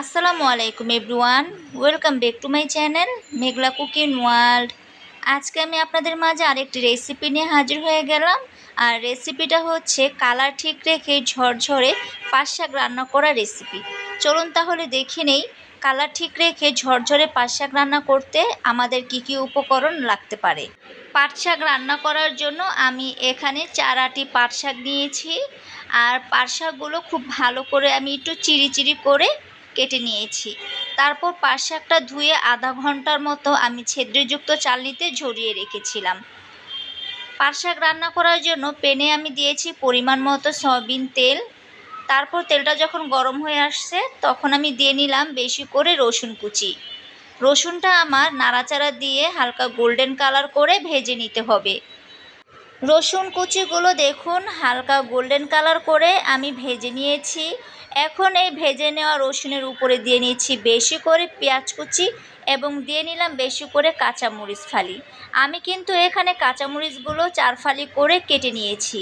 আসসালামু আলাইকুম everyone, welcome back to my channel Meghla cooking world. আজকে আমি আপনাদের মাঝে আরেকটি রেসিপি নিয়ে হাজির হয়ে গেলাম। আর রেসিপিটা হচ্ছে কালার ঠিক রেখে ঝরঝরে শাক রান্না করা রেসিপি। চলুন তাহলে দেখে নেই কালার ঠিক রেখে ঝরঝরে শাক রান্না করতে আমাদের কি কি উপকরণ লাগতে পারে। শাক রান্না করার জন্য আমি এখানে চার আটি শাক নিয়েছি। আর শাকগুলো খুব ভালো করে আমি একটু চিরি চিরি করে কেটে নিয়েছি। তারপর পাট শাকটা ধুয়ে আধা ঘণ্টার মতো আমি ছেদ্রযুক্ত চালনিতে ঝরিয়ে রেখেছিলাম। পাট শাক রান্না করার জন্য পেনে আমি দিয়েছি পরিমাণ মতো সয়াবিন তেল। তারপর তেলটা যখন গরম হয়ে আসছে, তখন আমি দিয়ে নিলাম বেশি করে রসুন কুচি। রসুনটা আমার নাড়াচাড়া দিয়ে হালকা গোল্ডেন কালার করে ভেজে নিতে হবে। রসুন কুচিগুলো দেখুন, হালকা গোল্ডেন কালার করে আমি ভেজে নিয়েছি। এখন এই ভেজে নেওয়া রসুনের উপরে দিয়ে নিচ্ছি বেশি করে পেঁয়াজ কুচি এবং দিয়ে নিলাম বেশি করে কাঁচামরিচ ফালি। আমি কিন্তু এখানে কাঁচামরিচগুলো চার ফালি করে কেটে নিয়েছি।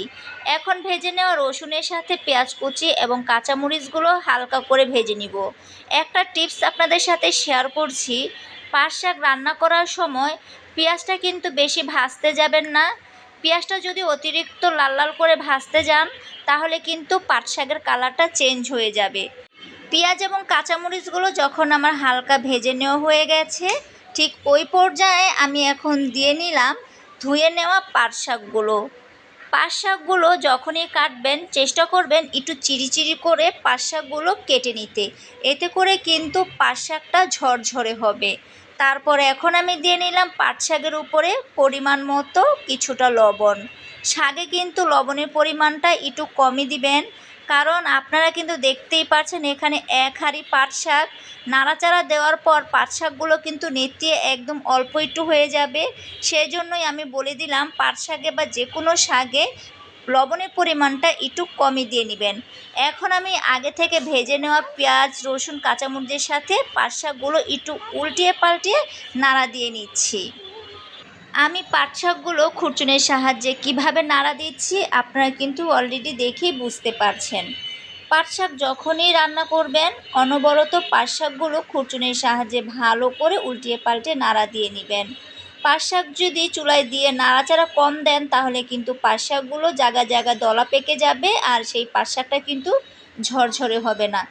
এখন ভেজে নেওয়া রসুনের সাথে পেঁয়াজ কুচি এবং কাঁচামরিচগুলো হালকা করে ভেজে নিব। একটা টিপস আপনাদের সাথে শেয়ার করছি পাট শাক রান্না করার সময় পেঁয়াজটা কিন্তু বেশি ভাজতে যাবেন না। পেঁয়াজটা যদি অতিরিক্ত লাল লাল করে ভাজতে যান তাহলে কিন্তু পাট শাকের কালারটা চেঞ্জ হয়ে যাবে। পেঁয়াজ এবং কাঁচামরিচগুলো যখন আমার হালকা ভেজে নেওয়া হয়ে গেছে, ঠিক ওই পর্যায়ে আমি এখন দিয়ে নিলাম ধুয়ে নেওয়া পাট শাকগুলো। পাট শাকগুলো যখনই কাটবেন, চেষ্টা করবেন একটু চিরি চিরি করে পাট শাকগুলো কেটে নিতে। এতে করে কিন্তু পাট শাকটা ঝরঝরে হবে। তারপর এখন আমি দিয়ে নিলাম পাট শাকের উপরে পরিমাণ মতো কিছুটা লবণ। শাকে কিন্তু লবণের পরিমাণটা একটু কমই দিবেন, কারণ আপনারা কিন্তু দেখতেই পাচ্ছেন এখানে এক হাঁড়ি পাট শাক। নাড়াচাড়া দেওয়ার পর পাট শাকগুলো কিন্তু নেতিয়ে একদম অল্প একটু হয়ে যাবে। সেই জন্যই আমি বলে দিলাম পাট শাকে বা যে কোনো শাকে লবণের পরিমাণটা একটু কমই দিয়ে নেবেন। এখন আমি আগে থেকে ভেজে নেওয়া পেঁয়াজ, রসুন, কাঁচামরিচের সাথে পাট শাকগুলো একটু উল্টিয়ে পাল্টিয়ে নাড়া দিয়ে নিচ্ছি। আমি পাট শাকগুলো খুরচুনের সাহায্যে কীভাবে নাড়া দিচ্ছি আপনারা কিন্তু অলরেডি দেখেই বুঝতে পারছেন। পাট শাক যখনই রান্না করবেন, অনবরত পাট শাকগুলো খুরচুনের সাহায্যে ভালো করে উল্টিয়ে পাল্টে নাড়া দিয়ে নেবেন। পাট শাক যদি চুলায় দিয়ে নাড়াচাড়া কম দেন, তাহলে কিন্তু পাট শাকগুলো জায়গা জায়গা দলা পেকে যাবে আর সেই পাট শাকটা কিন্তু ঝরঝরে হবে না।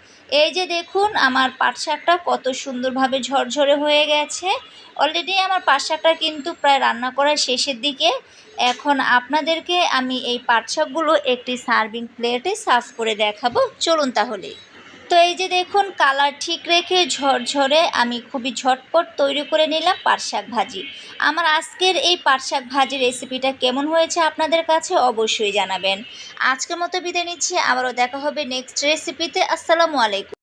এই যে দেখুন, আমার পাট শাকটা কত সুন্দরভাবে ঝরঝরে হয়ে গেছে। অলরেডি আমার পাট শাকটা কিন্তু প্রায় রান্না করার শেষের দিকে। এখন আপনাদেরকে আমি এই পাট শাকগুলো একটি সার্ভিং প্লেটে সার্ভ করে দেখাবো। চলুন তাহলে। তো এই যে দেখুন, কালার ঠিক রেখে ঝরঝরে আমি খুবই ঝটপট তৈরি করে নিলাম পাট শাক ভাজি। আমার আজকের এই পাট শাক ভাজি রেসিপিটা কেমন হয়েছে আপনাদের কাছে অবশ্যই জানাবেন। আজকের মতো বিদায় নিচ্ছি, আবারও দেখা হবে নেক্সট রেসিপিতে আসসালামু আলাইকুম।